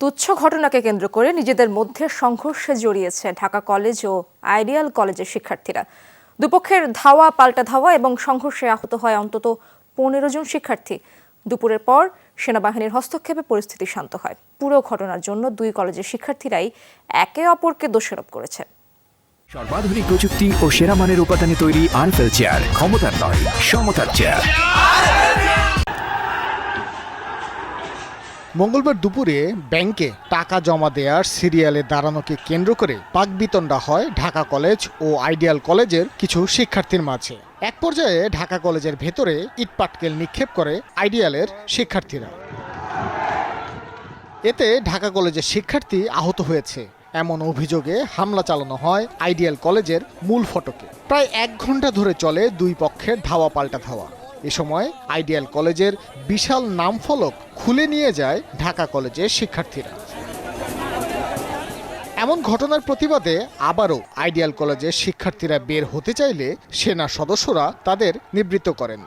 তুচ্ছ ঘটনাকে কেন্দ্র করে নিজেদের মধ্যে সংঘর্ষে জড়িয়েছে ঢাকা কলেজ ও আইডিয়াল কলেজের শিক্ষার্থীরা। দুপক্ষের ধাওয়া, পাল্টা ধাওয়া এবং সংঘর্ষে আহত হয় অন্তত পনেরো জন শিক্ষার্থী। দুপুরের পর সেনাবাহিনীর হস্তক্ষেপে পরিস্থিতি শান্ত হয়। পুরো ঘটনার জন্য দুই কলেজের শিক্ষার্থীরাই একে অপরকে দোষারোপ করেছে। সর্বাধুনিক প্রযুক্তি ও সেরা মানের উপাদানে তৈরি আনফেল চেয়ার ক্ষমতার নয়, সমতার চেয়ার মঙ্গলবার দুপুরে ব্যাংকে টাকা জমা দেওয়ার সিরিয়ালে দাঁড়ানোকে কেন্দ্র করে পাকবিতণ্ডা হয় ঢাকা কলেজ ও আইডিয়াল কলেজের কিছু শিক্ষার্থীর মাঝে। এক পর্যায়ে ঢাকা কলেজের ভেতরে ইটপাটকেল নিক্ষেপ করে আইডিয়ালের শিক্ষার্থীরা। এতে ঢাকা কলেজের শিক্ষার্থী আহত হয়েছে। এমন অভিযোগে হামলা চালানো হয় আইডিয়াল কলেজের মূল ফটকে। প্রায় এক ঘণ্টা ধরে চলে দুই পক্ষের ধাওয়া পাল্টা ধাওয়া। এ সময় আইডিয়াল কলেজের বিশাল নামফলক খুলে নিয়ে যায় ঢাকা কলেজের শিক্ষার্থীরা। এমন ঘটনার প্রতিবাদে আবারও আইডিয়াল কলেজের শিক্ষার্থীরা বের হতে চাইলে সেনা সদস্যরা তাদের নিবৃত্ত করেন।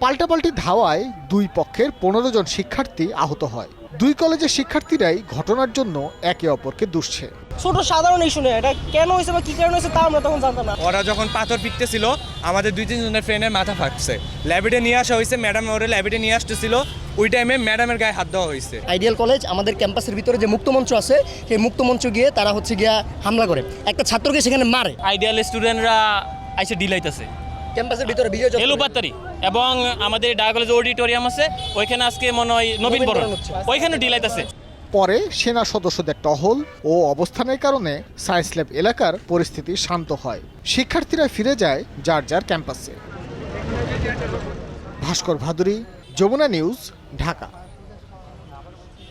পাল্টাপাল্টি ধাওয়ায় দুই পক্ষের পনেরো জন শিক্ষার্থী আহত হয়। দুই কলেজের শিক্ষার্থীরাই ঘটনার জন্য একে অপরকে দুষছে। ছোট সাধারণ ইস্যু নেই এটা কেন হয়েছে বা কি কারণে হয়েছে তা আমরা তখন জানতাম না। ওরা যখন পাথর পিটতেছিল আমাদের দুই তিনজনের ফ্রেন্ডের মাথা ফাটছে। ল্যাবেটে নিয়ে আসা হয়েছে ম্যাডাম ওরে ল্যাবেটে নিয়ে আসতেছিল ওই টাইমে ম্যাডামের গায়ে হাত দেওয়া হয়েছে। আইডিয়াল কলেজ আমাদের ক্যাম্পাসের ভিতরে যে মুক্তমঞ্চ আছে সেই মুক্তমঞ্চ গিয়ে তারা হচ্ছে গিয়া হামলা করে। একটা ছাত্রকে সেখানে মারে। আইডিয়াল স্টুডেন্টরা আইসে ডিলাইতেছে ক্যাম্পাসের ভিতরে বিজয় এলুপাতারি এবং আমাদের ডায়াগলজ কলেজ অডিটোরিয়াম আছে ওইখানে আজকে মনে হয় নবীন বরণ। ওইখানে ডিলাইট আছে পরে সেনা সদস্যদের টহল ও অবস্থানের কারণে সায়েন্স ল্যাব এলাকার পরিস্থিতি শান্ত হয়। শিক্ষার্থীরা ফিরে যায় যার যার ক্যাম্পাসে। ভাস্কর ভাদুরী যমুনা নিউজ ঢাকা।